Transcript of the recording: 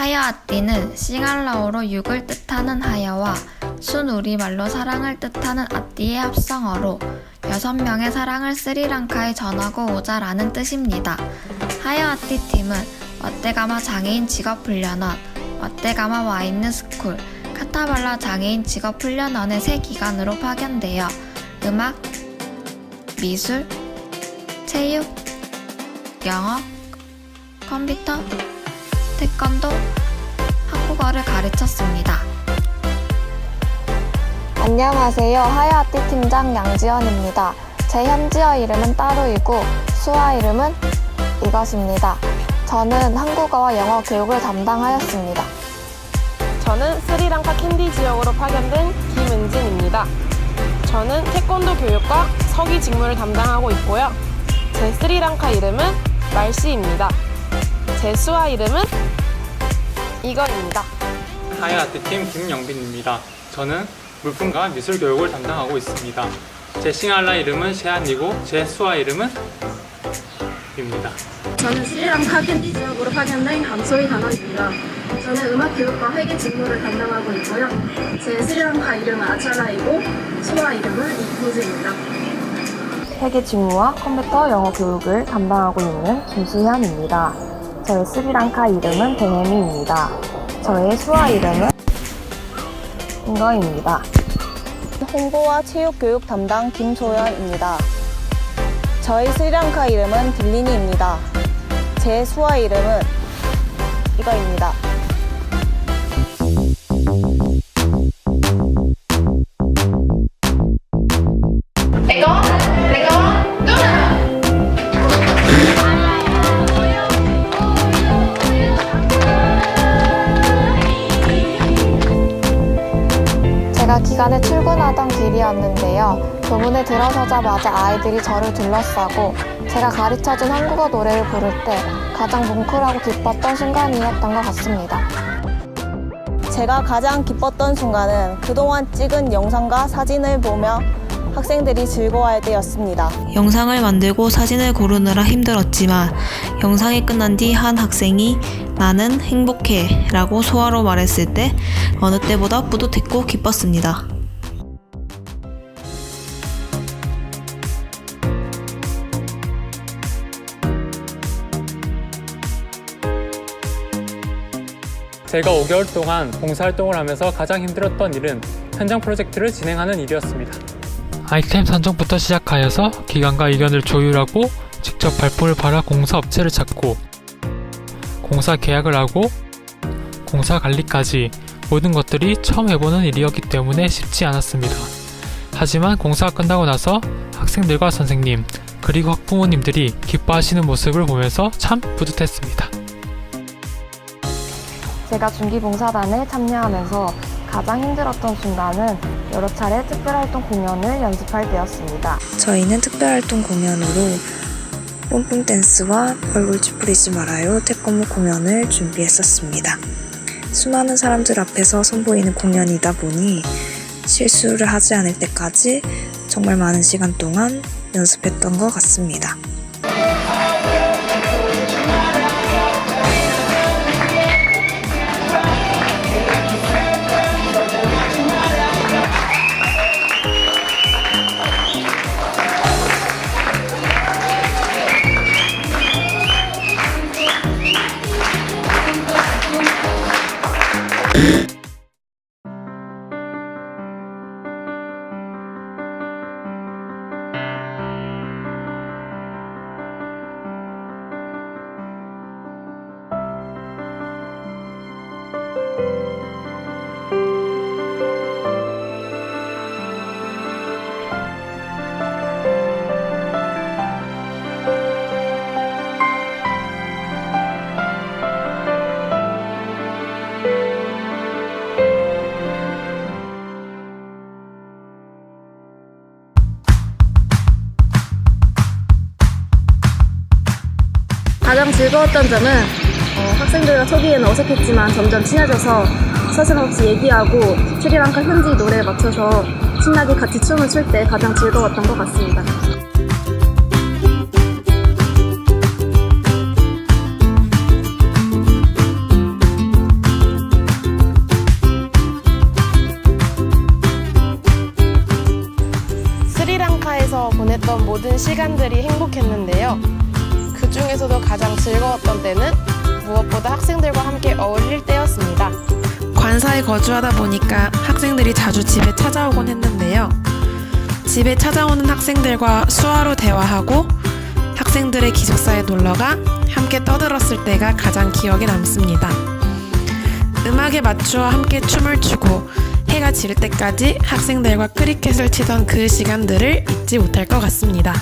하여아띠는 싱알라어로 육을 뜻하는 하여와 순 우리말로 사랑을 뜻하는 아띠의 합성어로 여섯 명의 사랑을 스리랑카에 전하고 오자라는 뜻입니다. 하여아띠 팀은 와떼가마 장애인 직업 훈련원, 와떼가마 와있는 스쿨, 카타발라 장애인 직업 훈련원의 세 기관으로 파견되어 음악, 미술, 체육, 영어, 컴퓨터, 태권도, 한국어를 가르쳤습니다. 안녕하세요. 하야아띠 팀장 양지연입니다. 제 현지어 이름은 따로이고 수화 이름은 이것입니다. 저는 한국어와 영어 교육을 담당하였습니다. 저는 스리랑카 캔디 지역으로 파견된 김은진입니다. 저는 태권도 교육과 서기 직무를 담당하고 있고요. 제 스리랑카 이름은 말씨입니다. 제 수아 이름은 이건입니다. 하이아트팀 김영빈입니다. 저는 물품과 미술 교육을 담당하고 있습니다. 제 싱알라 이름은 셰안이고 제 수아 이름은 입니다. 저는 스리랑카 캔디 지역으로 파견된 강소희 단원입니다. 저는 음악 교육과 회계 직무를 담당하고 있고요. 제 스리랑카 이름은 아찰라이고 수아 이름은 이호즈입니다. 회계 직무와 컴퓨터 영어 교육을 담당하고 있는 김수현입니다. 저의 스리랑카 이름은 베네미입니다. 저의 수화 이름은 인거입니다. 홍보와 체육 교육 담당 김소연입니다. 저희 스리랑카 이름은 딜리니입니다. 제 수화 이름은 이거입니다. 제가 기간에 출근하던 길이었는데요. 교문에 들어서자마자 아이들이 저를 둘러싸고 제가 가르쳐준 한국어 노래를 부를 때 가장 뭉클하고 기뻤던 순간이었던 것 같습니다. 제가 가장 기뻤던 순간은 그동안 찍은 영상과 사진을 보며 학생들이 즐거워할 때였습니다. 영상을 만들고 사진을 고르느라 힘들었지만 영상이 끝난 뒤 한 학생이 나는 행복해 라고 소화로 말했을 때 어느 때보다 뿌듯했고 기뻤습니다. 제가 5개월 동안 봉사활동을 하면서 가장 힘들었던 일은 현장 프로젝트를 진행하는 일이었습니다. 아이템 선정부터 시작하여서 기관과 의견을 조율하고 직접 발품을 팔아 공사 업체를 찾고 공사 계약을 하고 공사 관리까지 모든 것들이 처음 해보는 일이었기 때문에 쉽지 않았습니다. 하지만 공사가 끝나고 나서 학생들과 선생님 그리고 학부모님들이 기뻐하시는 모습을 보면서 참 뿌듯했습니다. 제가 중기봉사단에 참여하면서 가장 힘들었던 순간은 여러 차례 특별활동 공연을 연습할 때였습니다. 저희는 특별활동 공연으로 뿜뿜 댄스와 얼굴 찌푸리지 말아요 태권무 공연을 준비했었습니다. 수많은 사람들 앞에서 선보이는 공연이다 보니 실수를 하지 않을 때까지 정말 많은 시간 동안 연습했던 것 같습니다. you 가장 즐거웠던 점은 어, 학생들과 초기에는 어색했지만 점점 친해져서 서슴없이 얘기하고 스리랑카 현지 노래에 맞춰서 신나게 같이 춤을 출 때 가장 즐거웠던 것 같습니다. 스리랑카에서 보냈던 모든 시간들이 행복했는데요. 그 중에서도 가장 즐거웠던 때는 무엇보다 학생들과 함께 어울릴 때였습니다. 관사에 거주하다 보니까 학생들이 자주 집에 찾아오곤 했는데요. 집에 찾아오는 학생들과 수화로 대화하고 학생들의 기숙사에 놀러가 함께 떠들었을 때가 가장 기억에 남습니다. 음악에 맞추어 함께 춤을 추고 해가 질 때까지 학생들과 크리켓을 치던 그 시간들을 잊지 못할 것 같습니다.